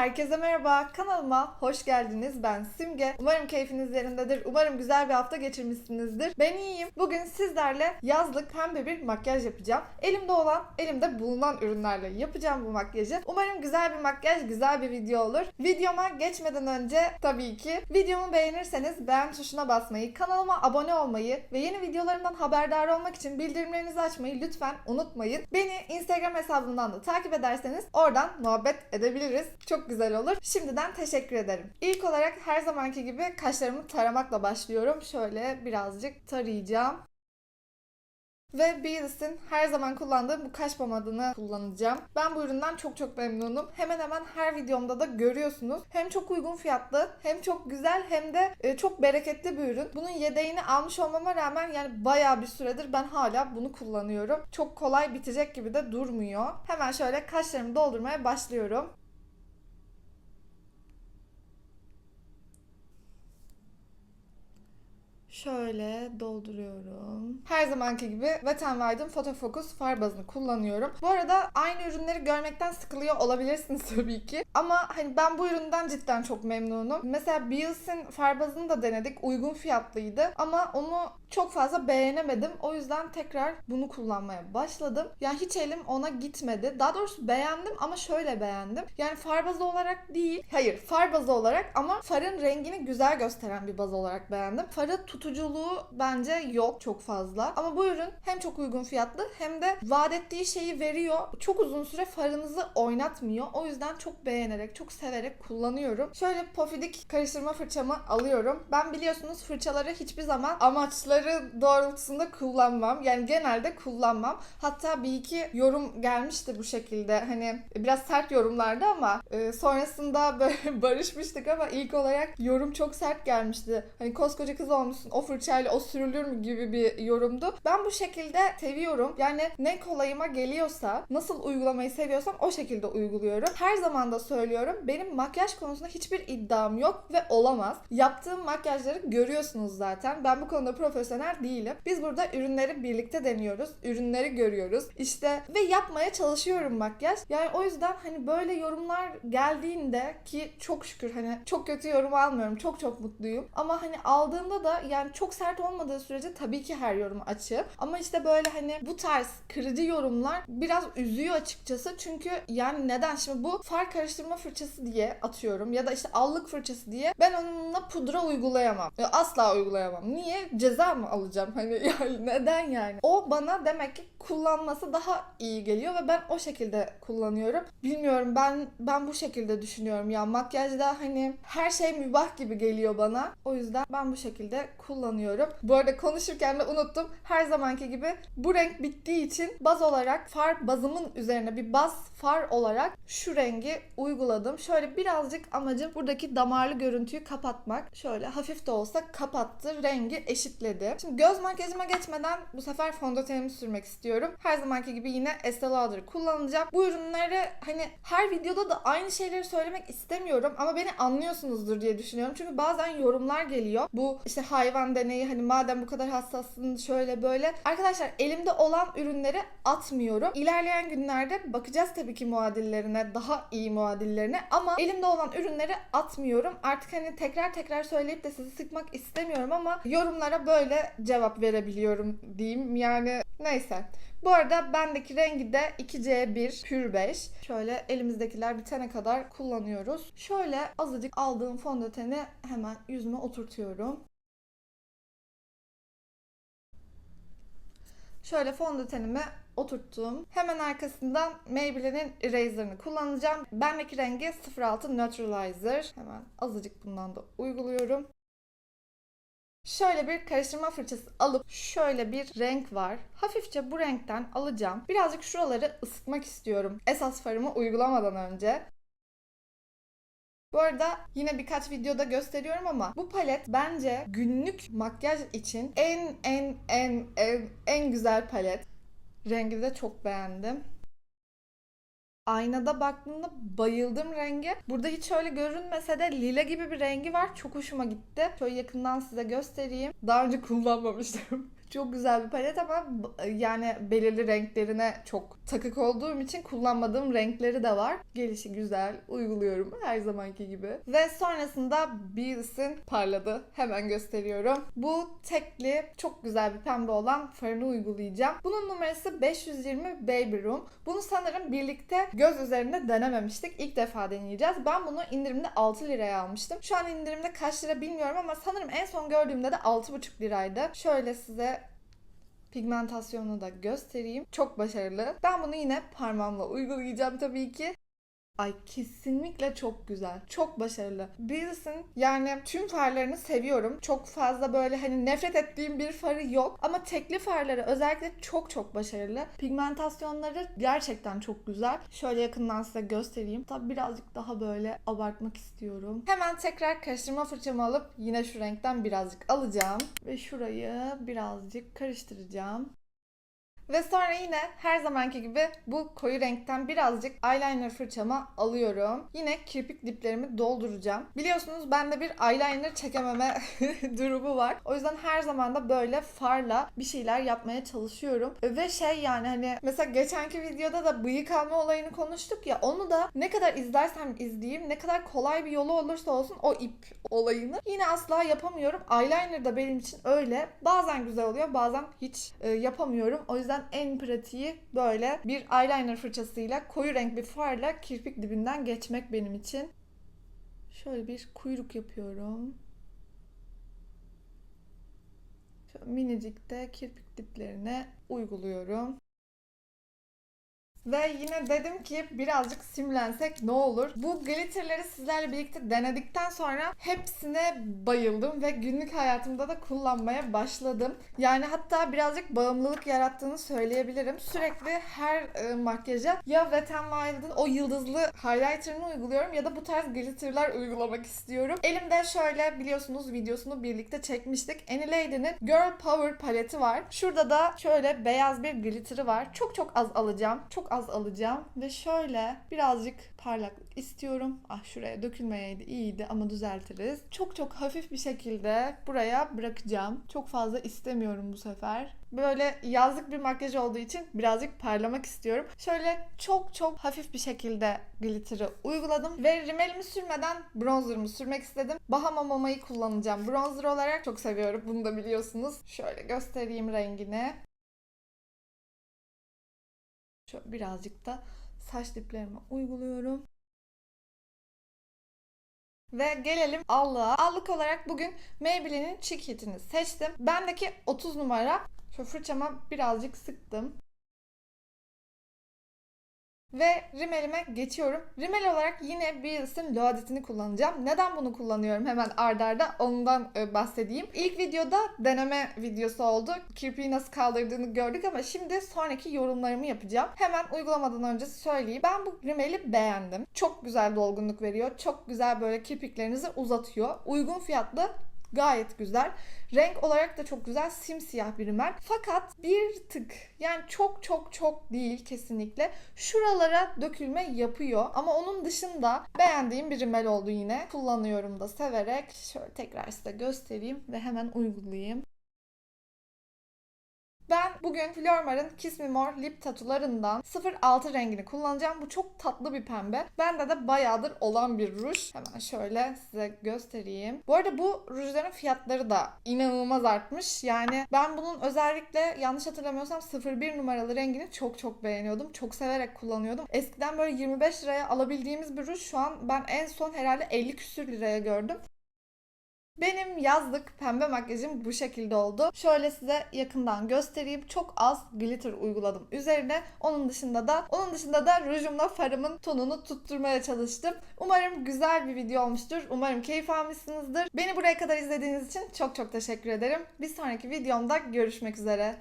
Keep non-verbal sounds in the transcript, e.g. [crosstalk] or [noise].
Herkese merhaba, kanalıma hoş geldiniz. Ben Simge. Umarım keyfiniz yerindedir. Umarım güzel bir hafta geçirmişsinizdir. Ben iyiyim. Bugün sizlerle yazlık pembe bir makyaj yapacağım. Elimde olan, elimde bulunan ürünlerle yapacağım bu makyajı. Umarım güzel bir makyaj, güzel bir video olur. Videoma geçmeden önce tabii ki videomu beğenirseniz beğen tuşuna basmayı, kanalıma abone olmayı ve yeni videolarımdan haberdar olmak için bildirimlerinizi açmayı lütfen unutmayın. Beni Instagram hesabından da takip ederseniz oradan muhabbet edebiliriz. Çok güzel olur. Şimdiden teşekkür ederim. İlk olarak her zamanki gibi kaşlarımı taramakla başlıyorum. Şöyle birazcık tarayacağım. Ve Beads'in her zaman kullandığım bu kaş pomadını kullanacağım. Ben bu üründen çok çok memnunum. Hemen hemen her videomda da görüyorsunuz. Hem çok uygun fiyatlı, hem çok güzel, hem de e, çok bereketli bir ürün. Bunun yedeğini almış olmama rağmen yani bayağı bir süredir ben hala bunu kullanıyorum. Çok kolay bitecek gibi de durmuyor. Hemen şöyle kaşlarımı doldurmaya başlıyorum. Şöyle dolduruyorum. Her zamanki gibi Wet n Wild'ın Photo Focus far bazını kullanıyorum. Bu arada aynı ürünleri görmekten sıkılıyor olabilirsiniz [laughs] tabii ki. Ama hani ben bu üründen cidden çok memnunum. Mesela Beals'in far bazını da denedik. Uygun fiyatlıydı. Ama onu çok fazla beğenemedim. O yüzden tekrar bunu kullanmaya başladım. Yani hiç elim ona gitmedi. Daha doğrusu beğendim ama şöyle beğendim. Yani far bazı olarak değil. Hayır far bazı olarak ama farın rengini güzel gösteren bir baz olarak beğendim. Farı tutuculuğu bence yok çok fazla. Ama bu ürün hem çok uygun fiyatlı hem de vaat ettiği şeyi veriyor. Çok uzun süre farınızı oynatmıyor. O yüzden çok beğenerek, çok severek kullanıyorum. Şöyle pofidik karıştırma fırçamı alıyorum. Ben biliyorsunuz fırçaları hiçbir zaman amaçları doğrultusunda kullanmam. Yani genelde kullanmam. Hatta bir iki yorum gelmişti bu şekilde. Hani biraz sert yorumlardı ama e, sonrasında [laughs] böyle barışmıştık ama ilk olarak yorum çok sert gelmişti. Hani koskoca kız olmuşsun o fırçayla o sürülür mü gibi bir yorumdu. Ben bu şekilde seviyorum. Yani ne kolayıma geliyorsa, nasıl uygulamayı seviyorsam o şekilde uyguluyorum. Her zaman da söylüyorum. Benim makyaj konusunda hiçbir iddiam yok ve olamaz. Yaptığım makyajları görüyorsunuz zaten. Ben bu konuda profesyonel değilim. Biz burada ürünleri birlikte deniyoruz. Ürünleri görüyoruz. İşte ve yapmaya çalışıyorum makyaj. Yani o yüzden hani böyle yorumlar geldiğinde ki çok şükür hani çok kötü yorum almıyorum. Çok çok mutluyum. Ama hani aldığımda da yani çok sert olmadığı sürece tabii ki her yorumu açığım. Ama işte böyle hani bu tarz kırıcı yorumlar biraz üzüyor açıkçası. Çünkü yani neden? Şimdi bu far karıştırma fırçası diye atıyorum ya da işte allık fırçası diye ben onunla pudra uygulayamam. Ya Asla uygulayamam. Niye? Ceza mı alacağım? Hani [laughs] yani neden yani? O bana demek ki kullanması daha iyi geliyor ve ben o şekilde kullanıyorum. Bilmiyorum ben ben bu şekilde düşünüyorum ya makyajda hani her şey mübah gibi geliyor bana. O yüzden ben bu şekilde kullanıyorum. Bu arada konuşurken de unuttum. Her zamanki gibi bu renk bittiği için baz olarak far bazımın üzerine bir baz far olarak şu rengi uyguladım. Şöyle birazcık amacım buradaki damarlı görüntüyü kapatmak. Şöyle hafif de olsa kapattı. Rengi eşitledi. Şimdi göz makyajıma geçmeden bu sefer fondötenimi sürmek istiyorum. Her zamanki gibi yine Estee Lauder'ı kullanacağım. Bu ürünleri hani her videoda da aynı şeyleri söylemek istemiyorum ama beni anlıyorsunuzdur diye düşünüyorum. Çünkü bazen yorumlar geliyor. Bu işte hayvan deneyi hani madem bu kadar hassassın şöyle böyle. Arkadaşlar elimde olan ürünleri atmıyorum. İlerleyen günlerde bakacağız tabii ki muadillerine, daha iyi muadillerine ama elimde olan ürünleri atmıyorum. Artık hani tekrar tekrar söyleyip de sizi sıkmak istemiyorum ama yorumlara böyle cevap verebiliyorum diyeyim. Yani neyse. Bu arada bendeki rengi de 2C1 Pure 5. Şöyle elimizdekiler bitene kadar kullanıyoruz. Şöyle azıcık aldığım fondöteni hemen yüzüme oturtuyorum. Şöyle fondötenimi oturttum. Hemen arkasından Maybelline'in Eraser'ını kullanacağım. Bendeki rengi 06 Neutralizer. Hemen azıcık bundan da uyguluyorum. Şöyle bir karıştırma fırçası alıp şöyle bir renk var. Hafifçe bu renkten alacağım. Birazcık şuraları ısıtmak istiyorum. Esas farımı uygulamadan önce. Bu arada yine birkaç videoda gösteriyorum ama bu palet bence günlük makyaj için en en en en en güzel palet. Rengi de çok beğendim. Aynada baktığımda bayıldım rengi. Burada hiç öyle görünmese de lila gibi bir rengi var. Çok hoşuma gitti. Şöyle yakından size göstereyim. Daha önce kullanmamıştım. [laughs] Çok güzel bir palet ama yani belirli renklerine çok takık olduğum için kullanmadığım renkleri de var. Gelişi güzel, uyguluyorum her zamanki gibi. Ve sonrasında Beads'in parladı. Hemen gösteriyorum. Bu tekli, çok güzel bir pembe olan farını uygulayacağım. Bunun numarası 520 Baby Room. Bunu sanırım birlikte göz üzerinde denememiştik. İlk defa deneyeceğiz. Ben bunu indirimde 6 liraya almıştım. Şu an indirimde kaç lira bilmiyorum ama sanırım en son gördüğümde de 6,5 liraydı. Şöyle size pigmentasyonunu da göstereyim. Çok başarılı. Ben bunu yine parmağımla uygulayacağım tabii ki. Ay kesinlikle çok güzel. Çok başarılı. Beads'in yani tüm farlarını seviyorum. Çok fazla böyle hani nefret ettiğim bir farı yok. Ama tekli farları özellikle çok çok başarılı. Pigmentasyonları gerçekten çok güzel. Şöyle yakından size göstereyim. Tabi birazcık daha böyle abartmak istiyorum. Hemen tekrar karıştırma fırçamı alıp yine şu renkten birazcık alacağım. Ve şurayı birazcık karıştıracağım. Ve sonra yine her zamanki gibi bu koyu renkten birazcık eyeliner fırçama alıyorum. Yine kirpik diplerimi dolduracağım. Biliyorsunuz bende bir eyeliner çekememe [laughs] durumu var. O yüzden her zaman da böyle farla bir şeyler yapmaya çalışıyorum. Ve şey yani hani mesela geçenki videoda da bıyık alma olayını konuştuk ya onu da ne kadar izlersem izleyeyim ne kadar kolay bir yolu olursa olsun o ip olayını yine asla yapamıyorum. Eyeliner da benim için öyle. Bazen güzel oluyor bazen hiç e, yapamıyorum. O yüzden en pratiği böyle bir eyeliner fırçasıyla koyu renk bir farla kirpik dibinden geçmek benim için. Şöyle bir kuyruk yapıyorum. Şöyle minicik de kirpik diplerine uyguluyorum. Ve yine dedim ki birazcık simlensek ne olur. Bu glitterleri sizlerle birlikte denedikten sonra hepsine bayıldım ve günlük hayatımda da kullanmaya başladım. Yani hatta birazcık bağımlılık yarattığını söyleyebilirim. Sürekli her e, makyaja ya Wet n Wild'ın o yıldızlı highlighter'ını uyguluyorum ya da bu tarz glitterlar uygulamak istiyorum. Elimde şöyle biliyorsunuz videosunu birlikte çekmiştik. Anylady'nin Girl Power paleti var. Şurada da şöyle beyaz bir glitter'ı var. Çok çok az alacağım. Çok az alacağım ve şöyle birazcık parlaklık istiyorum. Ah şuraya dökülmeyeydi iyiydi ama düzeltiriz. Çok çok hafif bir şekilde buraya bırakacağım. Çok fazla istemiyorum bu sefer. Böyle yazlık bir makyaj olduğu için birazcık parlamak istiyorum. Şöyle çok çok hafif bir şekilde glitter'ı uyguladım ve rimelimi sürmeden bronzerımı sürmek istedim. Bahama Mama'yı kullanacağım bronzer olarak. Çok seviyorum bunu da biliyorsunuz. Şöyle göstereyim rengini. Şöyle birazcık da saç diplerime uyguluyorum. Ve gelelim allığa. Allık olarak bugün Maybelline'in Cheek Hit'ini seçtim. Bendeki 30 numara. Şu fırçama birazcık sıktım. Ve rimelime geçiyorum. Rimel olarak yine Beads'in Loadet'ini kullanacağım. Neden bunu kullanıyorum hemen ardarda ondan e, bahsedeyim. İlk videoda deneme videosu oldu. Kirpiği nasıl kaldırdığını gördük ama şimdi sonraki yorumlarımı yapacağım. Hemen uygulamadan önce söyleyeyim. Ben bu rimeli beğendim. Çok güzel dolgunluk veriyor. Çok güzel böyle kirpiklerinizi uzatıyor. Uygun fiyatlı Gayet güzel. Renk olarak da çok güzel. Simsiyah bir rimel. Fakat bir tık yani çok çok çok değil kesinlikle. Şuralara dökülme yapıyor. Ama onun dışında beğendiğim bir rimel oldu yine. Kullanıyorum da severek. Şöyle tekrar size göstereyim ve hemen uygulayayım. Ben bugün Flormar'ın Kiss Me More lip tatularından 06 rengini kullanacağım. Bu çok tatlı bir pembe. Bende de bayağıdır olan bir ruj. Hemen şöyle size göstereyim. Bu arada bu rujların fiyatları da inanılmaz artmış. Yani ben bunun özellikle yanlış hatırlamıyorsam 01 numaralı rengini çok çok beğeniyordum. Çok severek kullanıyordum. Eskiden böyle 25 liraya alabildiğimiz bir ruj şu an ben en son herhalde 50 küsür liraya gördüm. Benim yazlık pembe makyajım bu şekilde oldu. Şöyle size yakından göstereyim. Çok az glitter uyguladım üzerine. Onun dışında da onun dışında da rujumla farımın tonunu tutturmaya çalıştım. Umarım güzel bir video olmuştur. Umarım keyif almışsınızdır. Beni buraya kadar izlediğiniz için çok çok teşekkür ederim. Bir sonraki videomda görüşmek üzere.